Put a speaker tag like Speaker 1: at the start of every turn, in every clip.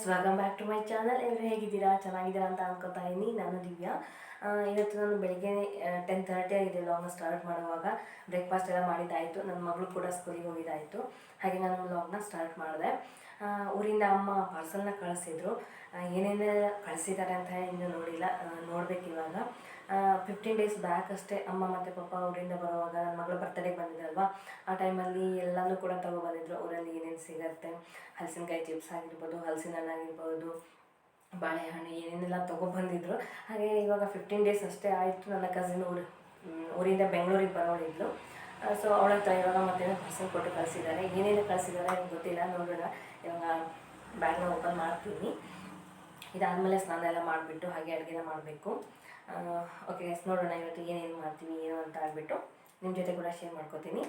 Speaker 1: Guys welcome back to my channel ಎಲ್ಲರೂ ಹೇಗಿದ್ದೀರಾ? ಚೆನ್ನಾಗಿದ್ದೀರಾ ಅಂತ ಅನ್ಕೋತಾ ಇದ್ದೀನಿ. ನಾನು ದಿವ್ಯಾ. ಇವತ್ತು ನಾನು ಬೆಳಿಗ್ಗೆ ಟೆನ್ ತರ್ಟಿ ಆಗಿದೆ ಲಾಗ್ನ ಸ್ಟಾರ್ಟ್ ಮಾಡುವಾಗ. ಬ್ರೇಕ್ಫಾಸ್ಟ್ ಎಲ್ಲ ಮಾಡಿದ್ದಾಯಿತು. ನನ್ನ ಮಗಳು ಕೂಡ ಸ್ಕೂಲಿಗೆ ಹೋಗಿದ್ದಾಯಿತು. ಹಾಗೆ ನಾನು ಲಾಗ್ನ ಸ್ಟಾರ್ಟ್ ಮಾಡಿದೆ. ಊರಿಂದ ಅಮ್ಮ ಪಾರ್ಸಲ್ನ ಕಳಿಸಿದ್ರು. ಏನೇನು ಕಳಿಸಿದ್ದಾರೆ ಅಂತ ಇನ್ನೂ ನೋಡಿಲ್ಲ. ನೋಡ್ಬೇಕು ಇವಾಗ. ಫಿಫ್ಟೀನ್ ಡೇಸ್ ಬ್ಯಾಕ್ ಅಷ್ಟೇ ಅಮ್ಮ ಮತ್ತು ಪಪ್ಪ ಊರಿಂದ ಬರುವಾಗ ನನ್ನ ಮಗಳ ಬರ್ತಡೇಗೆ ಬಂದಿದ್ದಲ್ವಾ? ಆ ಟೈಮಲ್ಲಿ ಎಲ್ಲನೂ ಕೂಡ ತಗೊಬಂದಿದ್ರು ಊರಲ್ಲಿ ಏನೇನು ಸಿಗತ್ತೆ? ಹಲಸಿನಕಾಯಿ ಚಿಪ್ಸ್ ಆಗಿರ್ಬೋದು, ಹಲಸಿನ ಹಣ್ಣು ಆಗಿರ್ಬೋದು, ಬಾಳೆಹಣ್ಣು ಏನೇನೆಲ್ಲ ತೊಗೊಬಂದಿದ್ರು ಹಾಗೆ ಇವಾಗ ಫಿಫ್ಟೀನ್ ಡೇಸ್ ಅಷ್ಟೇ ಆಯಿತು. ನನ್ನ ಕಸಿನ್ ಊರು ಊರಿಂದ ಬೆಂಗಳೂರಿಗೆ ಬರೋಳಿದ್ಲು ಸೊ ಅವಳ ಹತ್ರ ಇವಾಗ ಮತ್ತೆ ಪಾರ್ಸಲ್ ಕೊಟ್ಟು ಕಳಿಸಿದ್ದಾರೆ. ಏನೇನು ಕಳಿಸಿದ್ದಾರೆ ಗೊತ್ತಿಲ್ಲ. ನೋಡೋಣ. ಇವಾಗ ಬ್ಯಾಗ್ನ ಓಪನ್ ಮಾಡ್ತೀನಿ. ಇದಾದಮೇಲೆ ಸ್ನಾನ ಎಲ್ಲ ಮಾಡಿಬಿಟ್ಟು ಹಾಗೆ ಅಡುಗೆನ ಮಾಡಬೇಕು. ಓಕೆ ಎಸ್ ನೋಡೋಣ ಇವತ್ತು ಏನೇನು ಮಾಡ್ತೀವಿ, ಏನು ಅಂತ ಆಗಿಬಿಟ್ಟು ನಿಮ್ಮ ಜೊತೆ ಕೂಡ ಶೇರ್ ಮಾಡ್ಕೋತೀನಿ.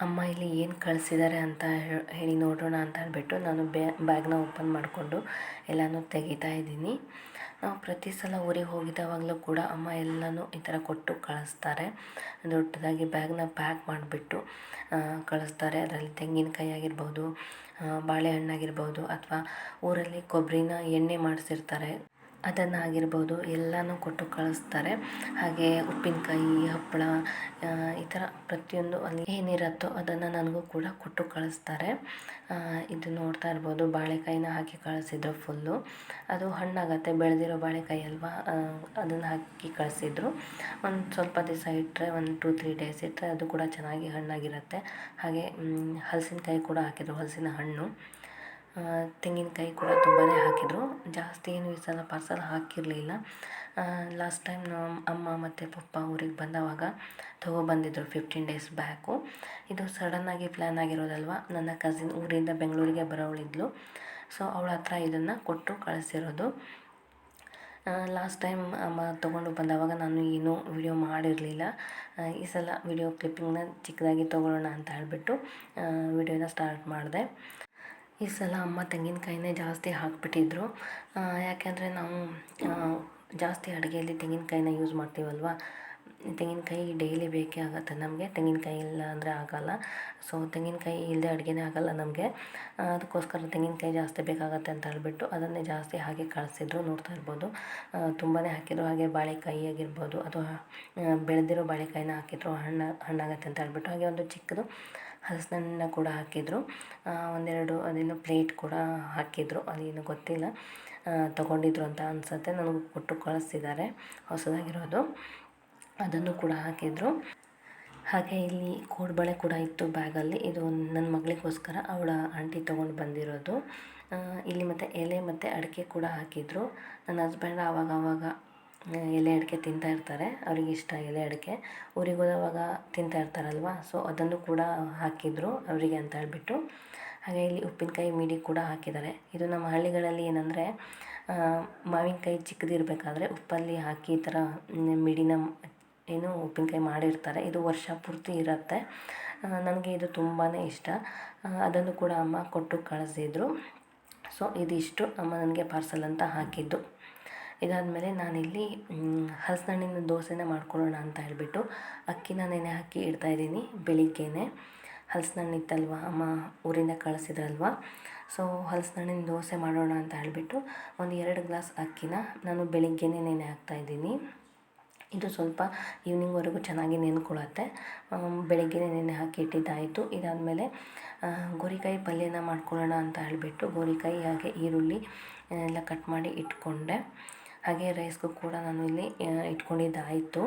Speaker 1: ಅಮ್ಮ ಇಲ್ಲಿ ಏನು ಕಳಿಸಿದ್ದಾರೆ ಅಂತ ಹೇಳ್- ನೋಡೋಣ ಅಂತ ಹೇಳ್ಬಿಟ್ಟು ನಾನು ಬ್ಯಾ, ಬ್ಯಾಗ್ನ ಓಪನ್ ಮಾಡಿಕೊಂಡು ಎಲ್ಲನೂ ತೆಗಿತಾ ಇದ್ದೀನಿ. ನಾವು ಪ್ರತಿ ಸಲ ಊರಿಗೆ ಹೋಗಿದ್ದಾವಾಗಲೂ ಕೂಡ ಅಮ್ಮ ಎಲ್ಲನೂ ಈ ಥರ ಕೊಟ್ಟು ಕಳಿಸ್ತಾರೆ. ದೊಡ್ಡದಾಗಿ ಬ್ಯಾಗ್ನ ಪ್ಯಾಕ್ ಮಾಡಿಬಿಟ್ಟು ಕಳಿಸ್ತಾರೆ. ಅದರಲ್ಲಿ ತೆಂಗಿನಕಾಯಿ ಆಗಿರ್ಬೋದು ಬಾಳೆಹಣ್ಣಾಗಿರ್ಬೋದು ಅಥವಾ ಊರಲ್ಲಿ ಕೊಬ್ಬರಿನ ಎಣ್ಣೆ ಮಾಡಿಸಿರ್ತಾರೆ. ಅದನ್ನು ಆಗಿರ್ಬೋದು ಎಲ್ಲನೂ ಕೊಟ್ಟು ಕಳಿಸ್ತಾರೆ. ಹಾಗೆ ಉಪ್ಪಿನಕಾಯಿ, ಹಪ್ಪಳ ಈ ಥರ ಪ್ರತಿಯೊಂದು ಅಲ್ಲಿ ಏನಿರುತ್ತೋ ಅದನ್ನು ನನಗೂ ಕೂಡ ಕೊಟ್ಟು ಕಳಿಸ್ತಾರೆ. ಇದು ನೋಡ್ತಾ ಇರ್ಬೋದು, ಬಾಳೆಕಾಯಿನ ಹಾಕಿ ಕಳಿಸಿದ್ರು ಫುಲ್ಲು. ಅದು ಹಣ್ಣಾಗತ್ತೆ, ಬೆಳೆದಿರೋ ಬಾಳೆಕಾಯಿ ಅಲ್ವಾ? ಅದನ್ನು ಹಾಕಿ ಕಳಿಸಿದ್ರು. ಒಂದು ಸ್ವಲ್ಪ ದಿವಸ ಇಟ್ಟರೆ, ಒಂದು ಟೂ ತ್ರೀ ಡೇಸ್ ಇಟ್ಟರೆ ಅದು ಕೂಡ ಚೆನ್ನಾಗಿ ಹಣ್ಣಾಗಿರುತ್ತೆ. ಹಾಗೆ ಹಲಸಿನಕಾಯಿ ಕೂಡ ಹಾಕಿದ್ರು, ಹಲಸಿನ ಹಣ್ಣು. ತೆಂಗಿನಕಾಯಿ ಕೂಡ ತುಂಬಾ ಹಾಕಿದರು. ಜಾಸ್ತಿ ಏನು ಈ ಸಲ ಪಾರ್ಸಲ್ ಹಾಕಿರಲಿಲ್ಲ. ಲಾಸ್ಟ್ ಟೈಮ್ ನಮ್ಮ ಅಮ್ಮ ಮತ್ತು ಪಪ್ಪ ಊರಿಗೆ ಬಂದವಾಗ ತೊಗೊಬಂದಿದ್ರು ಫಿಫ್ಟೀನ್ ಡೇಸ್ ಬ್ಯಾಕು ಇದು ಸಡನ್ನಾಗಿ ಪ್ಲ್ಯಾನ್ ಆಗಿರೋದಲ್ವ? ನನ್ನ ಕಸಿನ್ ಊರಿಂದ ಬೆಂಗಳೂರಿಗೆ ಬರೋಳಿದ್ಲು ಸೊ ಅವಳ ಹತ್ರ ಇದನ್ನು ಕೊಟ್ಟು ಕಳಿಸಿರೋದು. ಲಾಸ್ಟ್ ಟೈಮ್ ಅಮ್ಮ ತೊಗೊಂಡು ಬಂದವಾಗ ನಾನು ಏನೂ ವಿಡಿಯೋ ಮಾಡಿರಲಿಲ್ಲ. ಈ ಸಲ ವಿಡಿಯೋ ಕ್ಲಿಪ್ಪಿಂಗ್ನ ಚಿಕ್ಕದಾಗಿ ತೊಗೊಳ್ಳೋಣ ಅಂತ ಹೇಳಿಬಿಟ್ಟು ವಿಡಿಯೋನ ಸ್ಟಾರ್ಟ್ ಮಾಡಿದೆ. ಈ ಸಲ ಅಮ್ಮ ತೆಂಗಿನಕಾಯಿನೇ ಜಾಸ್ತಿ ಹಾಕ್ಬಿಟ್ಟಿದ್ರು. ಯಾಕೆಂದರೆ ನಾವು ಜಾಸ್ತಿ ಅಡುಗೆಯಲ್ಲಿ ತೆಂಗಿನಕಾಯಿನ ಯೂಸ್ ಮಾಡ್ತೀವಲ್ವ? ತೆಂಗಿನಕಾಯಿ ಡೈಲಿ ಬೇಕೇ ಆಗುತ್ತೆ ನಮಗೆ. ತೆಂಗಿನಕಾಯಿ ಇಲ್ಲ ಅಂದರೆ ಆಗೋಲ್ಲ. ಸೊ ತೆಂಗಿನಕಾಯಿ ಇಲ್ಲದೆ ಅಡುಗೆನೇ ಆಗೋಲ್ಲ ನಮಗೆ. ಅದಕ್ಕೋಸ್ಕರ ತೆಂಗಿನಕಾಯಿ ಜಾಸ್ತಿ ಬೇಕಾಗತ್ತೆ ಅಂತ ಹೇಳ್ಬಿಟ್ಟು ಅದನ್ನೇ ಜಾಸ್ತಿ ಹಾಗೆ ಕಳಿಸಿದ್ರು ನೋಡ್ತಾ ಇರ್ಬೋದು. ತುಂಬಾ ಹಾಕಿದ್ರು ಹಾಗೆ ಬಾಳೆಕಾಯಿ ಆಗಿರ್ಬೋದು ಅಥವಾ ಬೆಳೆದಿರೋ ಬಾಳೆಕಾಯಿನ ಹಾಕಿದ್ರು ಹಣ್ಣು, ಹಣ್ಣಾಗತ್ತೆ ಅಂತ ಹೇಳ್ಬಿಟ್ಟು. ಹಾಗೆ ಒಂದು ಚಿಕ್ಕದು ಹಸನನ್ನ ಕೂಡ ಹಾಕಿದ್ರು. ಒಂದೆರಡು ಅದೇನು ಪ್ಲೇಟ್ ಕೂಡ ಹಾಕಿದ್ರು. ಅದೇನು ಗೊತ್ತಿಲ್ಲ. ತಗೊಂಡಿದ್ರು ಅಂತ ಅನಿಸುತ್ತೆ. ನನಗೂ ಕೊಟ್ಟು ಕಳಿಸ್ತಿದ್ದಾರೆ ಹೊಸದಾಗಿರೋದು. ಅದನ್ನು ಕೂಡ ಹಾಕಿದ್ರು. ಹಾಗೆ ಇಲ್ಲಿ ಕೋಡ್ಬಳೆ ಕೂಡ ಇತ್ತು ಬ್ಯಾಗಲ್ಲಿ. ಇದು ನನ್ನ ಮಗಳಿಗೋಸ್ಕರ ಅವಳ ಆಂಟಿ ತೊಗೊಂಡು ಬಂದಿರೋದು. ಇಲ್ಲಿ ಮತ್ತು ಎಲೆ ಮತ್ತು ಅಡಿಕೆ ಕೂಡ ಹಾಕಿದ್ರು. ನನ್ನ ಹಸ್ಬೆಂಡ್ ಆವಾಗ ಆವಾಗ ಎಲೆ ಅಡಿಕೆ ತಿಂತಾ ಇರ್ತಾರೆ. ಅವ್ರಿಗೆ ಇಷ್ಟ ಎಲೆ ಅಡಿಕೆ. ಊರಿಗೆ ಹೋದವಾಗ ತಿಂತಾ ಇರ್ತಾರಲ್ವ? ಸೊ, ಅದನ್ನು ಕೂಡ ಹಾಕಿದ್ರು ಅವರಿಗೆ ಅಂತ ಹೇಳ್ಬಿಟ್ಟು. ಹಾಗೆ ಇಲ್ಲಿ ಉಪ್ಪಿನಕಾಯಿ ಮಿಡಿ ಕೂಡ ಹಾಕಿದ್ದಾರೆ. ಇದು ನಮ್ಮ ಹಳ್ಳಿಗಳಲ್ಲಿ ಏನಂದರೆ ಮಾವಿನಕಾಯಿ ಚಿಕ್ಕದಿರಬೇಕಾದ್ರೆ ಉಪ್ಪಲ್ಲಿ ಹಾಕಿ ಈ ಥರ ಮಿಡಿನ ಏನು ಉಪ್ಪಿನಕಾಯಿ ಮಾಡಿರ್ತಾರೆ. ಇದು ವರ್ಷ ಪೂರ್ತಿ ಇರುತ್ತೆ. ನನಗೆ ಇದು ತುಂಬಾ ಇಷ್ಟ. ಅದನ್ನು ಕೂಡ ಅಮ್ಮ ಕೊಟ್ಟು ಕಳಿಸಿದ್ರು. ಸೊ ಇದಿಷ್ಟು ಅಮ್ಮ ನನಗೆ ಪಾರ್ಸಲ್ ಅಂತ ಹಾಕಿದ್ದು. ಇದಾದಮೇಲೆ ನಾನಿಲ್ಲಿ ಮ್, ಹಲಸಿನ ಹಣ್ಣಿನ ದೋಸೆನ ಮಾಡ್ಕೊಳ್ಳೋಣ ಅಂತ ಹೇಳಿಬಿಟ್ಟು ಅಕ್ಕಿನ ನೆನೆ ಹಾಕಿ ಇಡ್ತಾಯಿದ್ದೀನಿ ಬೆಳಿಗ್ಗೆನೆ. ಹಲಸಿನಣ್ಣು ಇತ್ತಲ್ವ? ಅಮ್ಮ ಊರಿಂದ ಕಳಿಸಿದ್ರಲ್ವ? ಸೊ ಹಲಸಿನಣ್ಣಿನ ದೋಸೆ ಮಾಡೋಣ ಅಂತ ಹೇಳಿಬಿಟ್ಟು ಒಂದು ಎರಡು ಗ್ಲಾಸ್ ಅಕ್ಕಿನ ನಾನು ಬೆಳಿಗ್ಗೆನೇ ನೆನೆ ಹಾಕ್ತಾಯಿದ್ದೀನಿ ಇದು ಸ್ವಲ್ಪ ಈವ್ನಿಂಗ್ವರೆಗೂ ಚೆನ್ನಾಗಿ ನೆನ್ಕೊಳ್ಳುತ್ತೆ ಬೆಳಗ್ಗೆ ನೆನೆ ಹಾಕಿ ಇಟ್ಟಿದ್ದಾಯಿತು. ಇದಾದಮೇಲೆ ಗೋರಿಕಾಯಿ ಪಲ್ಯನ ಮಾಡ್ಕೊಳ್ಳೋಣ ಅಂತ ಹೇಳಿಬಿಟ್ಟು ಗೋರಿಕಾಯಿ ಹಾಗೆ ಈರುಳ್ಳಿ ಎಲ್ಲ ಕಟ್ ಮಾಡಿ ಇಟ್ಕೊಂಡೆ. ಹಾಗೆ ರೈಸ್ಗೂ ಕೂಡ ನಾನು ಇಲ್ಲಿ ಇಟ್ಕೊಂಡಿದ್ದಾಯಿತು.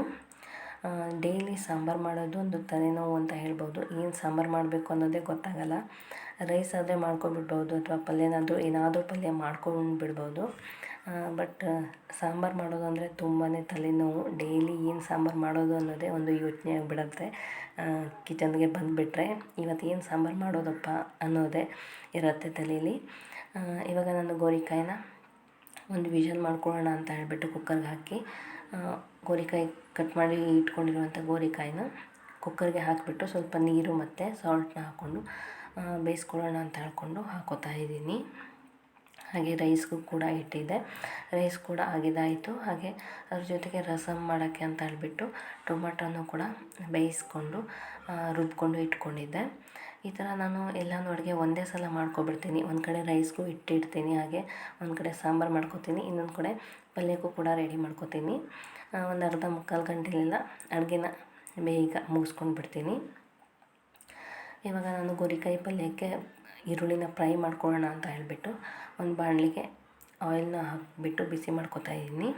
Speaker 1: ಡೈಲಿ ಸಾಂಬಾರು ಮಾಡೋದು ಒಂದು ತಲೆನೋವು ಅಂತ ಹೇಳ್ಬೋದು. ಏನು ಸಾಂಬಾರು ಮಾಡಬೇಕು ಅನ್ನೋದೇ ಗೊತ್ತಾಗಲ್ಲ. ರೈಸ್ ಆದರೆ ಮಾಡ್ಕೊಂಡ್ಬಿಡ್ಬೋದು ಅಥವಾ ಪಲ್ಯನಾದರೂ ಏನಾದರೂ ಪಲ್ಯ ಮಾಡ್ಕೊಂಡು ಬಿಡ್ಬೋದು ಬಟ್ ಸಾಂಬಾರು ಮಾಡೋದು ಅಂದರೆ ತುಂಬಾ ತಲೆನೋವು. ಡೈಲಿ ಏನು ಸಾಂಬಾರು ಮಾಡೋದು ಅನ್ನೋದೇ ಒಂದು ಯೋಚನೆ ಆಗಿಬಿಡತ್ತೆ. ಕಿಚನ್ಗೆ ಬಂದುಬಿಟ್ರೆ ಇವತ್ತು ಏನು ಸಾಂಬಾರು ಮಾಡೋದಪ್ಪ ಅನ್ನೋದೇ ಇರುತ್ತೆ ತಲೆಯಲ್ಲಿ ಇವಾಗ ನಾನು ಗೋರಿಕಾಯಿನ ಒಂದು ವಿಷಲ್ ಮಾಡ್ಕೊಳ್ಳೋಣ ಅಂತ ಹೇಳಿಬಿಟ್ಟು ಕುಕ್ಕರ್ಗೆ ಹಾಕಿ ಗೋರಿಕಾಯಿ ಕಟ್ ಮಾಡಿ ಇಟ್ಕೊಂಡಿರುವಂಥ ಗೋರಿಕಾಯಿನ ಕುಕ್ಕರ್ಗೆ ಹಾಕಿಬಿಟ್ಟು ಸ್ವಲ್ಪ ನೀರು ಮತ್ತು ಸಾಲ್ಟನ್ನ ಹಾಕ್ಕೊಂಡು ಬೇಯಿಸ್ಕೊಳ್ಳೋಣ ಅಂತ ಹೇಳ್ಕೊಂಡು ಹಾಕೋತಾ ಇದ್ದೀನಿ. ಹಾಗೆ ರೈಸ್ಗೂ ಕೂಡ ಇಟ್ಟಿದ್ದೆ. ರೈಸ್ ಕೂಡ ಆಗಿದಾಯಿತು. ಹಾಗೆ ಅದ್ರ ಜೊತೆಗೆ ರಸಮ್ ಮಾಡೋಕ್ಕೆ ಅಂತ ಹೇಳಿಬಿಟ್ಟು ಟೊಮೊಟೊನೂ ಕೂಡ ಬೇಯಿಸ್ಕೊಂಡು ರುಬ್ಕೊಂಡು ಇಟ್ಕೊಂಡಿದ್ದೆ. ಈ ಥರ ನಾನು ಎಲ್ಲನೂ ಅಡುಗೆ ಒಂದೇ ಸಲ ಮಾಡ್ಕೊಬಿಡ್ತೀನಿ. ಒಂದು ಕಡೆ ರೈಸ್ಗೂ ಇಟ್ಟಿಡ್ತೀನಿ, ಹಾಗೆ ಒಂದು ಕಡೆ ಸಾಂಬಾರು ಮಾಡ್ಕೊತೀನಿ. ಇನ್ನೊಂದು ಕಡೆ ಪಲ್ಯಕ್ಕೂ ಕೂಡ ರೆಡಿ ಮಾಡ್ಕೊತೀನಿ. ಒಂದು ಅರ್ಧ ಮುಕ್ಕಾಲು ಗಂಟೆಲೆಲ್ಲ ಅಡುಗೆನ ಬೇಗ ಮುಗಿಸ್ಕೊಂಡು ಬಿಡ್ತೀನಿ ಇವಾಗ ನಾನು ಗೋರಿಕಾಯಿ ಪಲ್ಯಕ್ಕೆ ಈರುಳ್ಳಿನ ಫ್ರೈ ಮಾಡ್ಕೊಳ್ಳೋಣ ಅಂತ ಹೇಳಿಬಿಟ್ಟು ಒಂದು ಬಾಣಲಿಗೆ ಆಯಿಲ್ನ ಹಾಕಿಬಿಟ್ಟು ಬಿಸಿ ಮಾಡ್ಕೊತಾ ಇದ್ದೀನಿ.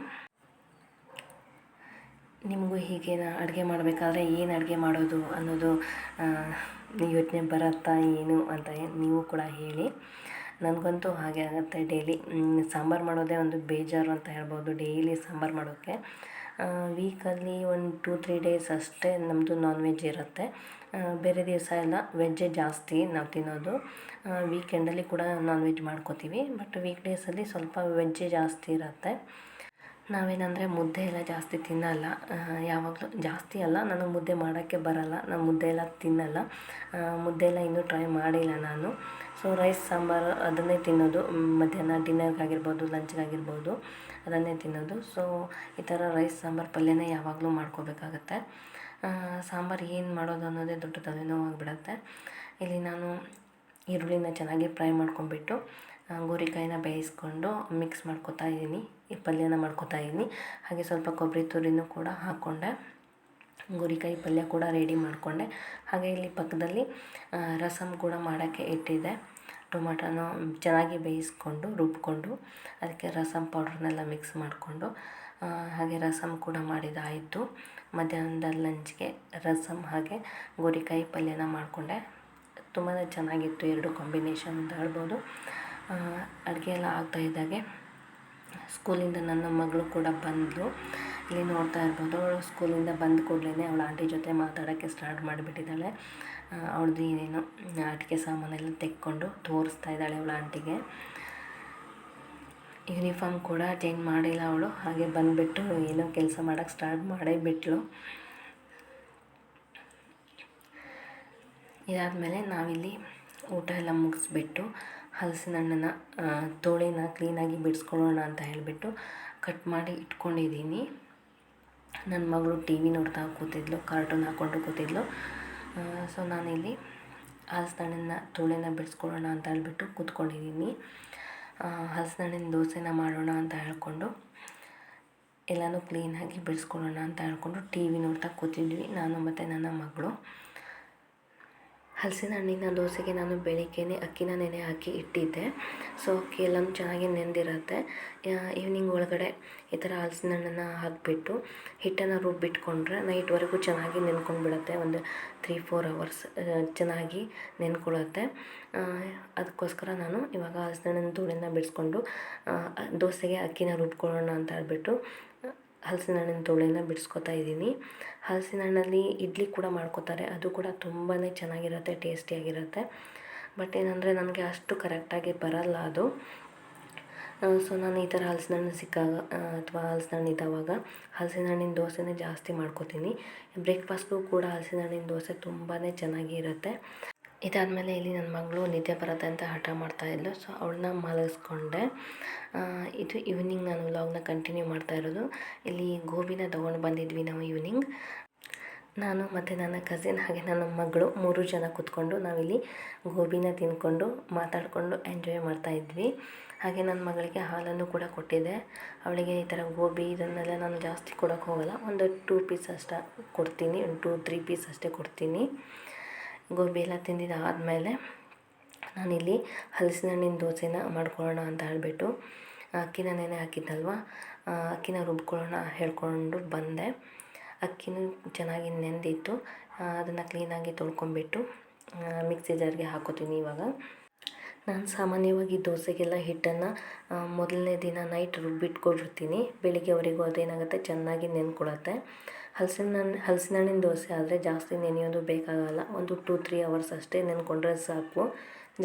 Speaker 1: ನಿಮಗೂ ಹೀಗೆ ಅಡುಗೆ ಮಾಡಬೇಕಾದ್ರೆ ಏನು ಅಡುಗೆ ಮಾಡೋದು ಅನ್ನೋದು ಯೋಚನೆ ಬರುತ್ತಾ ಏನು ಅಂತ ನೀವು ಕೂಡ ಹೇಳಿ. ನನಗಂತೂ ಹಾಗೆ ಆಗುತ್ತೆ ಡೈಲಿ. ಸಾಂಬಾರು ಮಾಡೋದೇ ಒಂದು ಬೇಜಾರು ಅಂತ ಹೇಳ್ಬೋದು, ಡೈಲಿ ಸಾಂಬಾರು ಮಾಡೋಕ್ಕೆ. ವೀಕಲ್ಲಿ ಒಂದು ಟೂ ತ್ರೀ ಡೇಸ್ ಅಷ್ಟೇ ನಮ್ಮದು ನಾನ್ ವೆಜ್ ಇರುತ್ತೆ. ಬೇರೆ ದಿವಸ ಎಲ್ಲ ವೆಜ್ಜೇ ಜಾಸ್ತಿ ನಾವು ತಿನ್ನೋದು. ವೀಕೆಂಡಲ್ಲಿ ಕೂಡ ನಾನ್ ವೆಜ್ ಮಾಡ್ಕೋತೀವಿ ಬಟ್ ವೀಕ್ ಡೇಸಲ್ಲಿ ಸ್ವಲ್ಪ ವೆಜ್ಜೇ ಜಾಸ್ತಿ ಇರುತ್ತೆ. ನಾವೇನಂದರೆ ಮುದ್ದೆ ಎಲ್ಲ ಜಾಸ್ತಿ ತಿನ್ನಲ್ಲ. ಯಾವಾಗಲೂ ಜಾಸ್ತಿ ಅಲ್ಲ, ನಾನು ಮುದ್ದೆ ಮಾಡೋಕ್ಕೆ ಬರಲ್ಲ, ನಾನು ಮುದ್ದೆ ಎಲ್ಲ ತಿನ್ನಲ್ಲ. ಮುದ್ದೆ ಎಲ್ಲ ಇನ್ನೂ ಟ್ರೈ ಮಾಡಿಲ್ಲ ನಾನು. ಸೊ ರೈಸ್ ಸಾಂಬಾರು ಅದನ್ನೇ ತಿನ್ನೋದು. ಮಧ್ಯಾಹ್ನ ಡಿನ್ನರ್ಗಾಗಿರ್ಬೋದು ಲಂಚ್ಗಾಗಿರ್ಬೋದು ಅದನ್ನೇ ತಿನ್ನೋದು. ಸೊ ಈ ಥರ ರೈಸ್ ಸಾಂಬಾರು ಪಲ್ಯನೇ ಯಾವಾಗಲೂ ಮಾಡ್ಕೋಬೇಕಾಗತ್ತೆ. ಸಾಂಬಾರು ಏನು ಮಾಡೋದು ಅನ್ನೋದೇ ದೊಡ್ಡ ತಲೆನೋವು ಆಗಿಬಿಡತ್ತೆ ಇಲ್ಲಿ ನಾನು ಈರುಳ್ಳಿನ ಚೆನ್ನಾಗಿ ಫ್ರೈ ಮಾಡ್ಕೊಂಬಿಟ್ಟು ಗೋರಿಕಾಯಿನ ಬೇಯಿಸ್ಕೊಂಡು ಮಿಕ್ಸ್ ಮಾಡ್ಕೊತಾ ಇದ್ದೀನಿ ಈ ಪಲ್ಯನ ಮಾಡ್ಕೊತಾ ಇದ್ದೀನಿ ಹಾಗೆ ಸ್ವಲ್ಪ ಕೊಬ್ಬರಿ ತುರಿನೂ ಕೂಡ ಹಾಕ್ಕೊಂಡೆ ಗೋರಿಕಾಯಿ ಪಲ್ಯ ಕೂಡ ರೆಡಿ ಮಾಡಿಕೊಂಡೆ. ಹಾಗೆ ಇಲ್ಲಿ ಪಕ್ಕದಲ್ಲಿ ರಸಮ್ ಕೂಡ ಮಾಡೋಕ್ಕೆ ಇಟ್ಟಿದ್ದೆ. ಟೊಮಾಟೋನ ಚೆನ್ನಾಗಿ ಬೇಯಿಸ್ಕೊಂಡು ರುಬ್ಬಿಕೊಂಡು ಅದಕ್ಕೆ ರಸಮ್ ಪೌಡ್ರನ್ನೆಲ್ಲ ಮಿಕ್ಸ್ ಮಾಡಿಕೊಂಡು ಹಾಗೆ ರಸಮ್ ಕೂಡ ಮಾಡಿದಾಯಿತು. ಮಧ್ಯಾಹ್ನದ ಲಂಚ್ಗೆ ರಸಮ್ ಹಾಗೆ ಗೋರಿಕಾಯಿ ಪಲ್ಯನ ಮಾಡಿಕೊಂಡೆ. ತುಂಬಾ ಚೆನ್ನಾಗಿತ್ತು ಎರಡು ಕಾಂಬಿನೇಷನ್ ಅಂತ ಹೇಳ್ಬೋದು. ಅಡುಗೆ ಎಲ್ಲ ಆಗ್ತಾಯಿದ್ದಾಗೆ ಸ್ಕೂಲಿಂದ ನನ್ನ ಮಗಳು ಕೂಡ ಬಂದಳು ಇಲ್ಲಿ ನೋಡ್ತಾ ಇರ್ಬೋದು, ಅವಳು ಸ್ಕೂಲಿಂದ ಬಂದ ಕೂಡಲೇ ಅವಳ ಆಂಟಿ ಜೊತೆ ಮಾತಾಡೋಕ್ಕೆ ಸ್ಟಾರ್ಟ್ ಮಾಡಿಬಿಟ್ಟಿದ್ದಾಳೆ. ಅವಳದು ಏನೇನು ಆಟಿಕೆ ಸಾಮಾನೆಲ್ಲ ತೆಕ್ಕೊಂಡು ತೋರಿಸ್ತಾ ಇದ್ದಾಳೆ ಅವಳ ಆಂಟಿಗೆ. ಯೂನಿಫಾರ್ಮ್ ಕೂಡ ಚೇಂಜ್ ಮಾಡಿಲ್ಲ ಅವಳು, ಹಾಗೆ ಬಂದುಬಿಟ್ಟು ಏನೋ ಕೆಲಸ ಮಾಡೋಕ್ಕೆ ಸ್ಟಾರ್ಟ್ ಮಾಡೇ ಬಿಟ್ಲು ಇದಾದಮೇಲೆ ನಾವಿಲ್ಲಿ ಊಟ ಎಲ್ಲ ಮುಗಿಸ್ಬಿಟ್ಟು ಹಲಸಿನ ಹಣ್ಣನ್ನು ತೋಳಿನ ಕ್ಲೀನಾಗಿ ಬಿಡಿಸ್ಕೊಳ್ಳೋಣ ಅಂತ ಹೇಳಿಬಿಟ್ಟು ಕಟ್ ಮಾಡಿ ಇಟ್ಕೊಂಡಿದ್ದೀನಿ. ನನ್ನ ಮಗಳು ಟಿ ವಿ ನೋಡ್ತಾ ಕೂತಿದ್ಲು ಕಾರ್ಟೂನ್ ಹಾಕ್ಕೊಂಡು ಕೂತಿದ್ಲು. ಸೊ ನಾನಿಲ್ಲಿ ಹಲಸಿನ ತೋಳಿನ ಬಿಡಿಸ್ಕೊಳ್ಳೋಣ ಅಂತ ಹೇಳ್ಬಿಟ್ಟು ಕೂತ್ಕೊಂಡಿದ್ದೀನಿ. ಹಲಸಿನ ದೋಸೆನ ಮಾಡೋಣ ಅಂತ ಹೇಳ್ಕೊಂಡು ಎಲ್ಲನೂ ಕ್ಲೀನಾಗಿ ಬಿಡಿಸ್ಕೊಳ್ಳೋಣ ಅಂತ ಹೇಳ್ಕೊಂಡು ಟಿ ವಿ ನೋಡ್ತಾ ಕೂತಿದ್ವಿ. ನಾನು ಮತ್ತು ನನ್ನ ಮಗಳು. ಹಲಸಿನ ಹಣ್ಣಿನ ದೋಸೆಗೆ ನಾನು ಬೆಳಿಗ್ಗೆನೇ ಅಕ್ಕಿನ ನೆನೆ ಹಾಕಿ ಇಟ್ಟಿದ್ದೆ. ಸೊ ಅಕ್ಕಿ ಎಲ್ಲನೂ ಚೆನ್ನಾಗಿ ನೆಂದಿರುತ್ತೆ. ಈವ್ನಿಂಗ್ ಒಳಗಡೆ ಈ ಥರ ಹಲಸಿನ ಹಣ್ಣನ್ನು ಹಾಕಿಬಿಟ್ಟು ಹಿಟ್ಟನ್ನು ರುಬ್ಬಿಟ್ಕೊಂಡ್ರೆ ನೈಟ್ವರೆಗೂ ಚೆನ್ನಾಗಿ ನೆನ್ಕೊಂಡು ಬಿಡುತ್ತೆ ಒಂದು ತ್ರೀ ಫೋರ್ ಅವರ್ಸ್ ಚೆನ್ನಾಗಿ ನೆನ್ಕೊಳ್ಳುತ್ತೆ ಅದಕ್ಕೋಸ್ಕರ ನಾನು ಇವಾಗ ಹಲಸಿನ ಹಣ್ಣಿನ ಧೂಳನ್ನು ಬಿಡಿಸ್ಕೊಂಡು ದೋಸೆಗೆ ಅಕ್ಕಿನ ರುಬ್ಕೊಳ್ಳೋಣ ಅಂತ ಹೇಳ್ಬಿಟ್ಟು ಹಲಸಿನ ಹಣ್ಣಿನ ತೋಳಿನ ಬಿಡಿಸ್ಕೊತಾ ಇದ್ದೀನಿ. ಹಲಸಿನ ಹಣ್ಣಲ್ಲಿ ಇಡ್ಲಿ ಕೂಡ ಮಾಡ್ಕೋತಾರೆ. ಅದು ಕೂಡ ತುಂಬಾ ಚೆನ್ನಾಗಿರುತ್ತೆ, ಟೇಸ್ಟಿಯಾಗಿರುತ್ತೆ. ಬಟ್ ಏನಂದರೆ ನನಗೆ ಅಷ್ಟು ಕರೆಕ್ಟಾಗಿ ಬರಲ್ಲ ಅದು. ಸೊ ನಾನು ಈ ಥರ ಹಲಸಿನ ಹಣ್ಣು ಸಿಕ್ಕಾಗ ಅಥವಾ ಹಲಸಿನ ಹಣ್ಣು ಇದ್ದಾವಾಗ ಹಲಸಿನ ಹಣ್ಣಿನ ದೋಸೆನೇ ಜಾಸ್ತಿ ಮಾಡ್ಕೋತೀನಿ. ಬ್ರೇಕ್ಫಾಸ್ಟ್ಗೂ ಕೂಡ ಹಲಸಿನ ಹಣ್ಣಿನ ದೋಸೆ ತುಂಬಾ ಚೆನ್ನಾಗಿ ಇರುತ್ತೆ ಇದಾದಮೇಲೆ ಇಲ್ಲಿ ನನ್ನ ಮಗಳು ನಿದ್ದೆ ಬರುತ್ತೆ ಅಂತ ಹಠ ಮಾಡ್ತಾಯಿದ್ಲು ಸೊ ಅವಳನ್ನ ಮಲಗಿಸ್ಕೊಂಡೆ. ಇದು ಈವ್ನಿಂಗ್ ನಾನು ವ್ಲಾಗ್ನ ಕಂಟಿನ್ಯೂ ಮಾಡ್ತಾ ಇರೋದು. ಇಲ್ಲಿ ಗೋಬಿನ ತೊಗೊಂಡು ಬಂದಿದ್ವಿ ನಾವು ಈವ್ನಿಂಗ್ ನಾನು ಮತ್ತು ನನ್ನ ಕಸಿನ್ ಹಾಗೆ ನನ್ನ ಮಗಳು ಮೂರು ಜನ ಕೂತ್ಕೊಂಡು ನಾವಿಲ್ಲಿ ಗೋಬಿನ ತಿಂದ್ಕೊಂಡು ಮಾತಾಡಿಕೊಂಡು ಎಂಜಾಯ್ ಮಾಡ್ತಾ ಇದ್ವಿ. ಹಾಗೆ ನನ್ನ ಮಗಳಿಗೆ ಹಾಲನ್ನು ಕೂಡ ಕೊಟ್ಟಿದ್ದೆ. ಅವಳಿಗೆ ಈ ಥರ ಗೋಬಿ ಇದನ್ನೆಲ್ಲ ನಾನು ಜಾಸ್ತಿ ಕೊಡೋಕ್ಕೆ ಹೋಗಲ್ಲ ಒಂದು ಟೂ ಪೀಸ್ ಅಷ್ಟೇ ಕೊಡ್ತೀನಿ. ಒಂದು ಟೂ ತ್ರೀ ಪೀಸ್ ಅಷ್ಟೇ ಕೊಡ್ತೀನಿ. ಗೋಬಿ ಎಲ್ಲ ತಿಂದಿದ್ದಾದಮೇಲೆ ನಾನಿಲ್ಲಿ ಹಲಸಿನ ಹಣ್ಣಿನ ದೋಸೆನ ಮಾಡ್ಕೊಳ್ಳೋಣ ಅಂತ ಹೇಳಿಬಿಟ್ಟು ಅಕ್ಕಿನ ನೆನೆ ಹಾಕಿದ್ದಲ್ವ? ಅಕ್ಕಿನ ರುಬ್ಕೊಳ್ಳೋಣ ಹೇಳ್ಕೊಂಡು ಬಂದೆ. ಅಕ್ಕಿನೂ ಚೆನ್ನಾಗಿ ನೆಂದಿತ್ತು. ಅದನ್ನು ಕ್ಲೀನಾಗಿ ತೊಳ್ಕೊಂಬಿಟ್ಟು ಮಿಕ್ಸಿ ಜಾರ್ಗೆ ಹಾಕೋತೀನಿ ಇವಾಗ. ನಾನು ಸಾಮಾನ್ಯವಾಗಿ ದೋಸೆಗೆಲ್ಲ ಹಿಟ್ಟನ್ನು ಮೊದಲನೇ ದಿನ ನೈಟ್ ರುಬ್ಬಿಟ್ಕೊಂಡಿರ್ತೀನಿ. ಬೆಳಿಗ್ಗೆವರೆಗೂ ಅದೇನಾಗುತ್ತೆ? ಚೆನ್ನಾಗಿ ನೆನ್ಕೊಳತ್ತೆ. ಹಲಸಿನ ಹಣ್ಣು ಹಲಸಿನ ಹಣ್ಣಿನ ದೋಸೆ ಆದರೆ ಜಾಸ್ತಿ ನೆನೆಯೋದು ಬೇಕಾಗಲ್ಲ. ಒಂದು ಟೂ ತ್ರೀ ಅವರ್ಸ್ ಅಷ್ಟೇ ನೆನ್ಕೊಂಡ್ರೆ ಸಾಕು.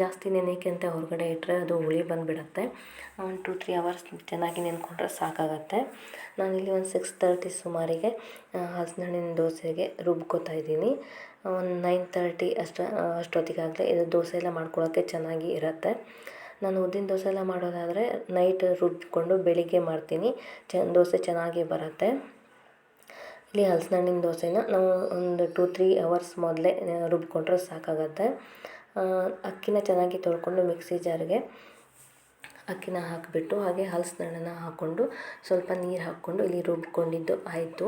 Speaker 1: ಜಾಸ್ತಿ ನೆನೆಯೋಕ್ಕೆ ಅಂತ ಹೊರಗಡೆ ಇಟ್ಟರೆ ಅದು ಹುಳಿ ಬಂದುಬಿಡತ್ತೆ. ಒಂದು ಟೂ ತ್ರೀ ಅವರ್ಸ್ ಚೆನ್ನಾಗಿ ನೆನ್ಕೊಂಡ್ರೆ ಸಾಕಾಗತ್ತೆ. ನಾನಿಲ್ಲಿ ಒಂದು ಸಿಕ್ಸ್ ತರ್ಟಿ ಸುಮಾರಿಗೆ ಹಲ್ಸಿನ ಹಣ್ಣಿನ ದೋಸೆಗೆ ರುಬ್ಕೋತಾ ಇದ್ದೀನಿ. ಒಂದು ನೈನ್ ತರ್ಟಿ ಅಷ್ಟು ಅಷ್ಟೊತ್ತಿಗಾಗಲೇ ಇದು ದೋಸೆ ಎಲ್ಲ ಮಾಡ್ಕೊಳ್ಳೋಕ್ಕೆ ಚೆನ್ನಾಗಿ ಇರುತ್ತೆ. ನಾನು ಉದ್ದಿನ ದೋಸೆ ಎಲ್ಲ ಮಾಡೋದಾದರೆ ನೈಟ್ ರುಬ್ಕೊಂಡು ಬೆಳಿಗ್ಗೆ ಮಾಡ್ತೀನಿ. ಚ, ದೋಸೆ ಚೆನ್ನಾಗಿ ಬರುತ್ತೆ. ಇಲ್ಲಿ ಹಲಸಿನಣ್ಣಿನ ದೋಸೆನ ನಾವು ಒಂದು ಟೂ ತ್ರೀ ಅವರ್ಸ್ ಮೊದಲೇ ರುಬ್ಬಿಕೊಂಡ್ರೆ ಸಾಕಾಗತ್ತೆ. ಅಕ್ಕಿನ ಚೆನ್ನಾಗಿ ತೊಳ್ಕೊಂಡು ಮಿಕ್ಸಿ ಜಾರ್ಗೆ ಅಕ್ಕಿನ ಹಾಕಿಬಿಟ್ಟು, ಹಾಗೆ ಹಲಸಿನಣ್ಣನ ಹಾಕ್ಕೊಂಡು ಸ್ವಲ್ಪ ನೀರು ಹಾಕ್ಕೊಂಡು ಇಲ್ಲಿ ರುಬ್ಕೊಂಡಿದ್ದು ಆಯಿತು.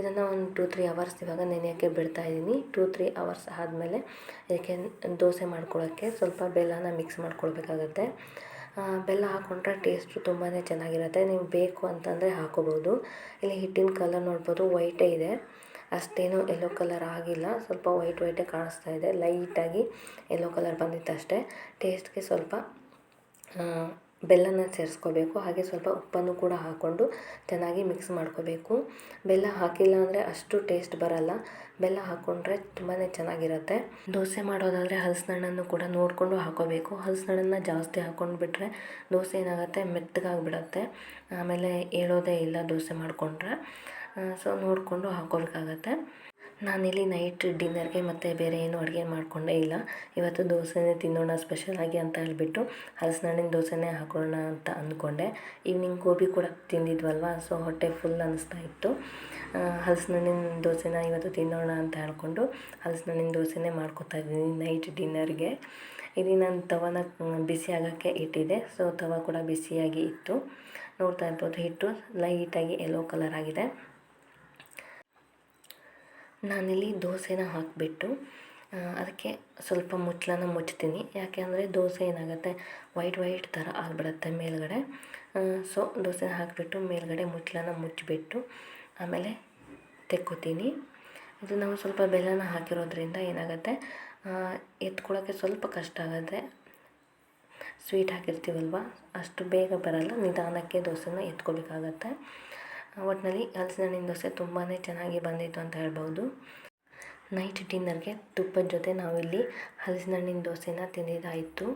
Speaker 1: ಇದನ್ನು ಒಂದು ಟೂ ತ್ರೀ ಅವರ್ಸ್ ಇವಾಗ ನೆನೆಯೋಕ್ಕೆ ಬಿಡ್ತಾ ಇದ್ದೀನಿ ಟೂ ತ್ರೀ ಅವರ್ಸ್ ಆದಮೇಲೆ ಇದಕ್ಕೆ ದೋಸೆ ಮಾಡ್ಕೊಳ್ಳೋಕ್ಕೆ ಸ್ವಲ್ಪ ಬೆಲ್ಲನ ಮಿಕ್ಸ್ ಮಾಡ್ಕೊಳ್ಬೇಕಾಗತ್ತೆ. ಬೆಲ್ಲ ಹಾಕ್ಕೊಂಡ್ರೆ ಟೇಸ್ಟು ತುಂಬಾ ಚೆನ್ನಾಗಿರುತ್ತೆ. ನೀವು ಬೇಕು ಅಂತಂದರೆ ಹಾಕೋಬೋದು. ಇಲ್ಲಿ ಹಿಟ್ಟಿನ ಕಲರ್ ನೋಡ್ಬೋದು ವೈಟೇ ಇದೆ. ಅಷ್ಟೇನು ಯೆಲ್ಲೋ ಕಲರ್ ಆಗಿಲ್ಲ. ಸ್ವಲ್ಪ ವೈಟ್ ವೈಟೇ ಕಾಣಿಸ್ತಾ ಇದೆ. ಲೈಟಾಗಿ ಯೆಲ್ಲೋ ಕಲರ್ ಬಂದಿತ್ತು ಅಷ್ಟೇ ಟೇಸ್ಟ್ಗೆ ಸ್ವಲ್ಪ ಬೆಲ್ಲನ ಸೇರಿಸ್ಕೋಬೇಕು, ಹಾಗೆ ಸ್ವಲ್ಪ ಉಪ್ಪನ್ನು ಕೂಡ ಹಾಕ್ಕೊಂಡು ಚೆನ್ನಾಗಿ ಮಿಕ್ಸ್ ಮಾಡ್ಕೋಬೇಕು. ಬೆಲ್ಲ ಹಾಕಿಲ್ಲ ಅಂದರೆ ಅಷ್ಟು ಟೇಸ್ಟ್ ಬರಲ್ಲ. ಬೆಲ್ಲ ಹಾಕ್ಕೊಂಡ್ರೆ ತುಂಬಾ ಚೆನ್ನಾಗಿರುತ್ತೆ. ದೋಸೆ ಮಾಡೋದಾದರೆ ಹಲಸಿನಣ್ಣನ್ನು ಕೂಡ ನೋಡಿಕೊಂಡು ಹಾಕೋಬೇಕು. ಹಲಸಿನಣ್ಣನ್ನ ಜಾಸ್ತಿ ಹಾಕ್ಕೊಂಡು ಬಿಟ್ಟರೆ ದೋಸೆ ಏನಾಗುತ್ತೆ? ಮೆತ್ತಗಾಗ್ಬಿಡತ್ತೆ. ಆಮೇಲೆ ಹೇಳೋದೇ ಇಲ್ಲ ದೋಸೆ ಮಾಡಿಕೊಂಡ್ರೆ. ಸೊ ನೋಡಿಕೊಂಡು ಹಾಕೋಬೇಕಾಗತ್ತೆ. ನಾನಿಲ್ಲಿ ನೈಟ್ ಡಿನ್ನರ್ಗೆ ಮತ್ತು ಬೇರೆ ಏನು ಅಡುಗೆ ಮಾಡಿಕೊಂಡೇ ಇಲ್ಲ. ಇವತ್ತು ದೋಸೆನೇ ತಿನ್ನೋಣ ಸ್ಪೆಷಲಾಗಿ ಅಂತ ಹೇಳಿಬಿಟ್ಟು ಹಲಸಿನಣ್ಣಿನ ದೋಸೆನೇ ಹಾಕೊಳ್ಳೋಣ ಅಂತ ಅಂದ್ಕೊಂಡೆ. ಈವ್ನಿಂಗ್ ಗೋಬಿ ಕೂಡ ತಿಂದಿದ್ವಲ್ವ ಸೊ ಹೊಟ್ಟೆ ಫುಲ್ ಅನ್ನಿಸ್ತಾ ಇತ್ತು. ಹಲಸಿನಣ್ಣಿನ ದೋಸೆನ ಇವತ್ತು ತಿನ್ನೋಣ ಅಂತ ಹೇಳ್ಕೊಂಡು ಹಲಸಿನಣ್ಣಿನ ದೋಸೆನೇ ಮಾಡ್ಕೊತಾ ಇದ್ದೀನಿ ನೈಟ್ ಡಿನ್ನರ್ಗೆ ಇಲ್ಲಿ ನಾನು ತವನ, ಬಿಸಿ ಆಗೋಕ್ಕೆ ಇಟ್ಟಿದ್ದೆ ಸೊ ತವ ಕೂಡ ಬಿಸಿಯಾಗಿ ಇತ್ತು. ನೋಡ್ತಾ ಇರ್ಬೋದು ಹಿಟ್ಟು ಲೈಟಾಗಿ ಯೆಲ್ಲೋ ಕಲರ್ ಆಗಿದೆ. ನಾನಿಲ್ಲಿ ದೋಸೆನ ಹಾಕಿಬಿಟ್ಟು ಅದಕ್ಕೆ ಸ್ವಲ್ಪ ಮುಚ್ಚಳನ ಮುಚ್ತೀನಿ. ಯಾಕೆ ಅಂದರೆ ದೋಸೆ ಏನಾಗುತ್ತೆ, ವೈಟ್ ವೈಟ್ ಥರ ಆಗಿಬಿಡತ್ತೆ ಮೇಲುಗಡೆ. ಸೊ ದೋಸೆನ ಹಾಕಿಬಿಟ್ಟು ಮೇಲುಗಡೆ ಮುಚ್ಚಳನ ಮುಚ್ಚಿಬಿಟ್ಟು ಆಮೇಲೆ ತೆಕ್ಕೋತೀನಿ. ಇದು ನಾವು ಸ್ವಲ್ಪ ಬೆಲ್ಲನ ಹಾಕಿರೋದ್ರಿಂದ ಏನಾಗುತ್ತೆ ಎತ್ಕೊಳ್ಳೋಕ್ಕೆ ಸ್ವಲ್ಪ ಕಷ್ಟ ಆಗುತ್ತೆ. ಸ್ವೀಟ್ ಹಾಕಿರ್ತೀವಲ್ವ, ಅಷ್ಟು ಬೇಗ ಬರಲ್ಲ, ನಿಧಾನಕ್ಕೆ ದೋಸೆನ ಎತ್ಕೋಬೇಕಾಗತ್ತೆ ಒಟ್ಟಿನಲ್ಲಿ ಹಲಸಿನ ದೋಸೆ ತುಂಬಾ ಚೆನ್ನಾಗಿ ಬಂದಿತ್ತು ಅಂತ ಹೇಳ್ಬೋದು ನೈಟ್ ಡಿನ್ನರ್ಗೆ ತುಪ್ಪದ ಜೊತೆ ನಾವಿಲ್ಲಿ ಹಲಸಿನ ಹಣ್ಣಿನ ದೋಸೆನ ತಿಂದಿದ್ದಾಯಿತು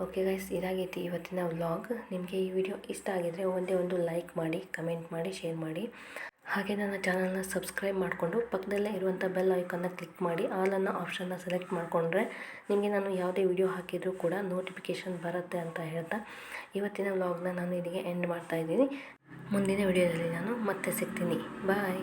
Speaker 1: ಓಕೆ ಗೈಸ್, ಇದಾಗೈತಿ ಇವತ್ತಿನ ವ್ಲಾಗ್. ನಿಮಗೆ ಈ ವಿಡಿಯೋ ಇಷ್ಟ ಆಗಿದ್ದರೆ ಒಂದೇ ಒಂದು ಲೈಕ್ ಮಾಡಿ, ಕಮೆಂಟ್ ಮಾಡಿ, ಶೇರ್ ಮಾಡಿ. ಹಾಗೆ ನನ್ನ ಚಾನಲ್ನ ಸಬ್ಸ್ಕ್ರೈಬ್ ಮಾಡಿಕೊಂಡು ಪಕ್ಕದಲ್ಲೇ ಇರುವಂಥ ಬೆಲ್ ಐಕನ್ನ ಕ್ಲಿಕ್ ಮಾಡಿ ಆಲ್ ಅನ್ನೋ ಆಪ್ಷನ್ನ ಸೆಲೆಕ್ಟ್ ಮಾಡಿಕೊಂಡ್ರೆ ನಿಮಗೆ ನಾನು ಯಾವುದೇ ವಿಡಿಯೋ ಹಾಕಿದರೂ ಕೂಡ ನೋಟಿಫಿಕೇಷನ್ ಬರುತ್ತೆ ಅಂತ ಹೇಳ್ತಾ ಇವತ್ತಿನ ವ್ಲಾಗ್ನ ನಾನು ಇಲ್ಲಿಗೆ ಎಂಡ್ ಮಾಡ್ತಾಯಿದ್ದೀನಿ ಮುಂದಿನ ವಿಡಿಯೋದಲ್ಲಿ ನಾನು ಮತ್ತೆ ಸಿಗ್ತೀನಿ. ಬಾಯ್